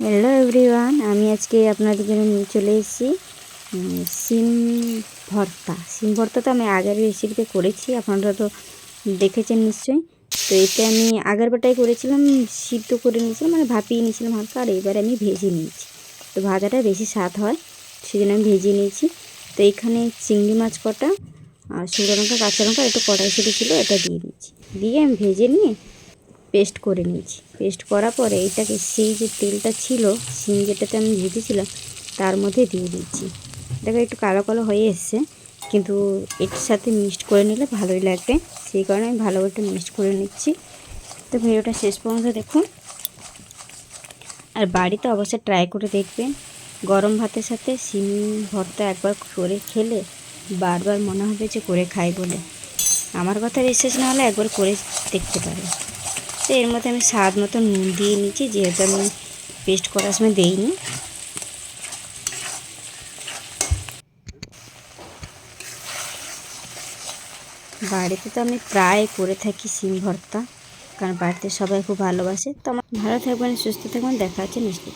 Hello everyone আমি আজকে আপনাদের জন্য নিয়ে চলে এসেছি সিম ভর্তা। সিম ভর্তা তো আমি আগের রেসিপিতে করেছি, আপনারা তো দেখেছেন নিশ্চয়ই। তো এটা আমি আগের বাটাই করেছিলাম, সিদ্ধ করে নিয়েছিলাম মানে ভাপিয়ে নিয়েছিলাম হালকা, আর এবারে আমি ভেজে নিয়েছি। তো ভাজাটা বেশি স্বাদ হয়, সেজন্য আমি ভেজে নিয়েছি। তো এখানে চিংড়ি মাছ কটা, আর শুকনো লঙ্কা, কাঁচা লঙ্কা একটু কড়াইশুটি ছিল, এটা দিয়ে দিয়েছি। দিয়ে আমি ভেজে নিয়ে পেস্ট করে নিয়েছি। পেস্ট করার পরে এটাকে সেই যে তেলটা ছিল সিম যেটাতে আমি ভেজেছিলাম, তার মধ্যে দিয়ে দিচ্ছি। দেখো একটু কালো কালো হয়ে এসছে, কিন্তু এটার সাথে মিক্সড করে নিলে ভালোই লাগবে। সেই কারণে আমি ভালো করে মিক্সড করে নিচ্ছি। তো ভিডিওটা শেষ পর্যন্ত দেখুন। আর বাড়িতে অবশ্যই ট্রাই করে দেখবেন। গরম ভাতের সাথে সিম ভর্তা একবার করে খেলে বারবার মনে হবে যে করে খাই বলে। আমার কথা বিশ্বাস না হলে একবার করে দেখতে পারেন। তো এর মধ্যে আমি স্বাদ মতো নুন দিয়ে নিচ্ছি যেহেতু আমি পেস্ট করার সময় দেইনি। বাড়িতে তো আমি প্রায় করে থাকি সিম ভর্তা, কারণ বাড়িতে সবাই খুব ভালোবাসে। তো আমার ভালো থাকবেন, সুস্থ থাকবেন, দেখা হচ্ছে নেক্সট